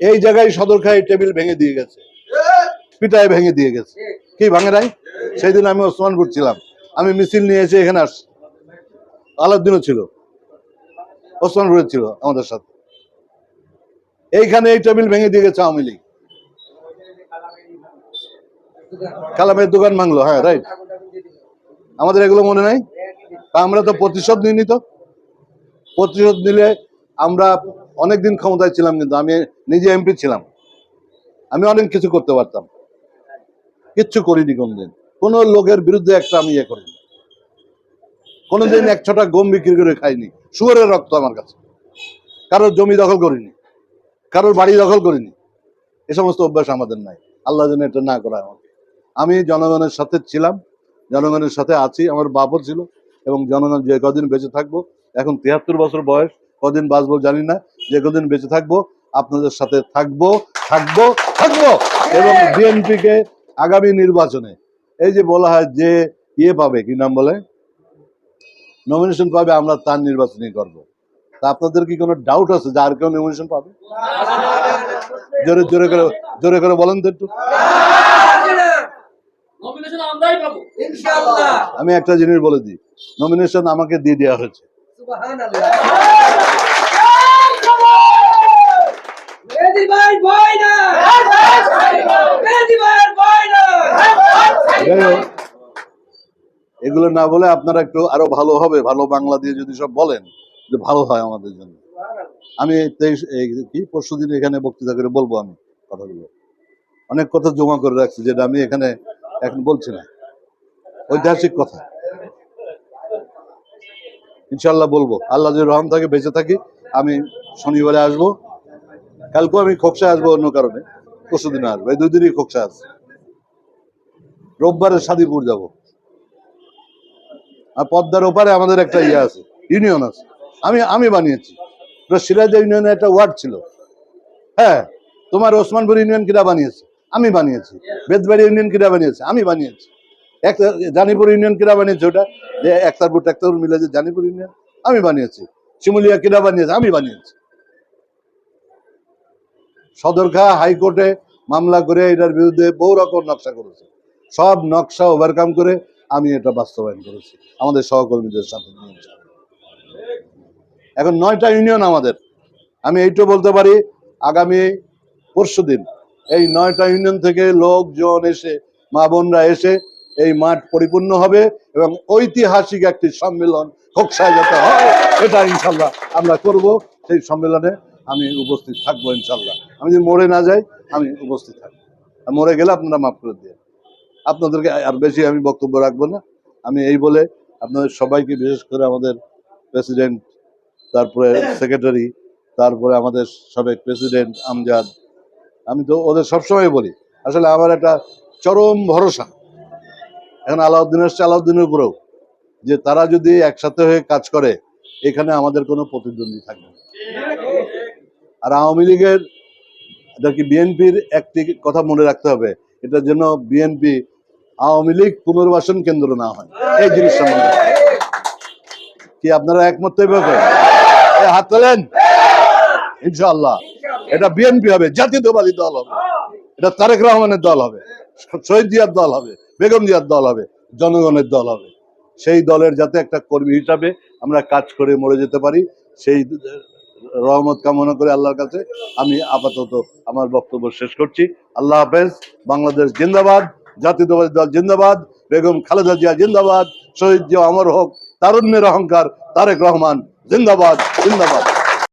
এই জায়গায় সদরখাই টেবিল ভেঙে দিয়ে গেছে। পিটায় ভেঙে দিয়ে গেছে। কি ভাঙে নাই? সেই দিন আমি ওসমানপুর ছিলাম। আমি মিছিল নিয়ে এসে এখানে আস আলাউদ্দিনও ছিল। ওসমানপুরে ছিল আমাদের সাথে। এইখানে এই টেবিল ভেঙে দিয়ে গেছে আওয়ামী লীগ। কালামের দোকান ভাঙলো হ্যাঁ রাইট আমাদের এগুলো মনে নাই? তা আমরা তো প্রতিশোধ নিইনি তো। প্রতিশোধ নিলে আমরা অনেকদিন ক্ষমতায় ছিলাম কিন্তু আমি নিজে এমপি ছিলাম। আমি অনেক কিছু করতে পারতাম। কিচ্ছু করিনি কোনদিন। কোন লোকের বিরুদ্ধে একটা আমি ইয়ে করিনি। কোনোদিন এক ছটা গম বিক্রি করে খাইনি। শুয়ারের রক্ত আমার কাছে। কারোর জমি দখল করিনি। কারোর বাড়ি দখল করিনি। এ সমস্ত অভ্যাস আমাদের নাই। আল্লাহ যেন এটা না করা আমাকে। আমি জনগণের সাথে ছিলাম, জনগণের সাথে আছি, আমার বাপও ছিল এবং জনগণ যে কদিন বেঁচে থাকব, এখন তিয়াত্তর বছর বয়স। কদিন বাঁচবো জানি না যে কদিন বেঁচে থাকব আপনাদের সাথে থাকব থাকব থাকব এবং বিএনপি কে আগামী নির্বাচনে এই যে বলা হয় যে ইয়ে পাবে কি নাম বলে? নমিনেশন পাবে আমরা তার নির্বাচনই করব। তা আপনাদের কি কোনো ডাউট আছে যে আর কেউ নমিনেশন পাবে? জোরে জোরে করে জোরে করে বলেন তো একটু। নমিনেশন আমরাই পাবো। ইনশাআল্লাহ। আমি একটা জিনিস বলে দিই নমিনেশন আমাকে দিয়ে দেওয়া হয়েছে। এগুলো না বলে আপনারা একটু আরও ভালো হবে, ভালো বাংলা দিয়ে যদি সব বলেন যে ভালো হয় আমাদের জন্য। আমি তেইশ কি, পরশু দিন এখানে বক্তৃতা করে বলব আমি কথাগুলো। অনেক কথা জমা করে রাখছি, যেটা আমি এখানে এখন বলছি না। ঐতিহাসিক কথা। ইনশাল্লাহ বলব। আল্লাহ যদি রহম থাকে, বেঁচে থাকি, আমি শনিবারে আসব। কালকেও আমি খোকসা আসব অন্য কারণে। পরশু দিনে আসব। এই দুই দিনই খোকসা আছে। রোববারে সাদিপুর যাব। আর পদ্মার ওপারে আমাদের একটা ইয়ে আছে, ইউনিয়ন আছে। আমি আমি বানিয়েছি। সিরাজা ইউনিয়নের একটা ওয়ার্ড ছিল। হ্যাঁ তোমার ওসমানপুর ইউনিয়ন কিরা বানিয়েছে? আমি বানিয়েছি। বেদবাড়ি ইউনিয়ন কিরা বানিয়েছে? আমি বানিয়েছি। এক জানিপুর ইউনিয়ন কিরা বানিয়েছে ওটা? যে একতারপুর টেক্তারপুর মিলে যে জানিপুর ইউনিয়ন? আমি বানিয়েছি। শিমুলিয়া কিরা বানিয়েছে? আমি বানিয়েছি। সদরঘা হাইকোর্টে মামলা করে এটার বিরুদ্ধে বহু রকম নকশা করেছে। সব নকশা ওভারকাম করে আমি এটা বাস্তবায়ন করেছি। আমাদের সহকর্মীদের সাথে। এখন নয়টা ইউনিয়ন আমাদের। আমি এইটা বলতে পারি, আগামী পরশু দিন এই নয়টা ইউনিয়ন থেকে লোকজন এসে, মা বোনরা এসে এই মাঠ পরিপূর্ণ হবে এবং ঐতিহাসিক একটি সম্মেলন খোকসায় যেতে হয়, এটা ইনশাল্লাহ আমরা করব। সেই সম্মেলনে আমি উপস্থিত থাকব ইনশাল্লাহ। আমি যদি মরে না যাই, আমি উপস্থিত থাকব। মরে গেলে আপনারা মাফ করে দিয়ে আপনাদেরকে আর বেশি আমি বক্তব্য রাখব না। আমি এই বলে আপনাদের সবাইকে বিশেষ করে আমাদের প্রেসিডেন্ট, তারপরে সেক্রেটারি, তারপরে আমাদের সাবেক প্রেসিডেন্ট আমজাদ। আমি তো ওদের সবসময় বলি, আসলে আমার একটা চরম ভরসা। এখন আলাউদ্দিন এসছে আলাউদ্দিনের উপরেও, যে তারা যদি একসাথে হয়ে কাজ করে, এখানে আমাদের কোনো প্রতিদ্বন্দ্বী থাকবে আর আওয়ামী লীগের, এটা কি বিএনপির একটি কথা মনে রাখতে হবে, এটার জন্য বিএনপি আওয়ামী লীগ পুনর্বাসন কেন্দ্র না হয়। এই জিনিস সম্বন্ধে। কি আপনারা একমত হাত তোলেন। ইনশাআল্লাহ। এটা বিএনপি হবে, জাতীয়তাবাদী দল হবে। এটা তারেক রহমানের দল হবে, শহীদ জিয়ার দল হবে, বেগম জিয়ার দল হবে, জনগণের দল হবে। সেই দলের যাতে একটা কর্মী হিসাবে আমরা কাজ করে মরে যেতে পারি, সেই রহমত কামনা করে আল্লাহর কাছে আমি আপাতত আমার বক্তব্য শেষ করছি। আল্লাহ হাফেজ, বাংলাদেশ জিন্দাবাদ। জাতীয়তাবাদী দল জিন্দাবাদ, বেগম খালেদা জিয়া জিন্দাবাদ, শহীদ জিয়া অমর হোক, তারুণ্যের অহংকার তারেক রহমান জিন্দাবাদ জিন্দাবাদ।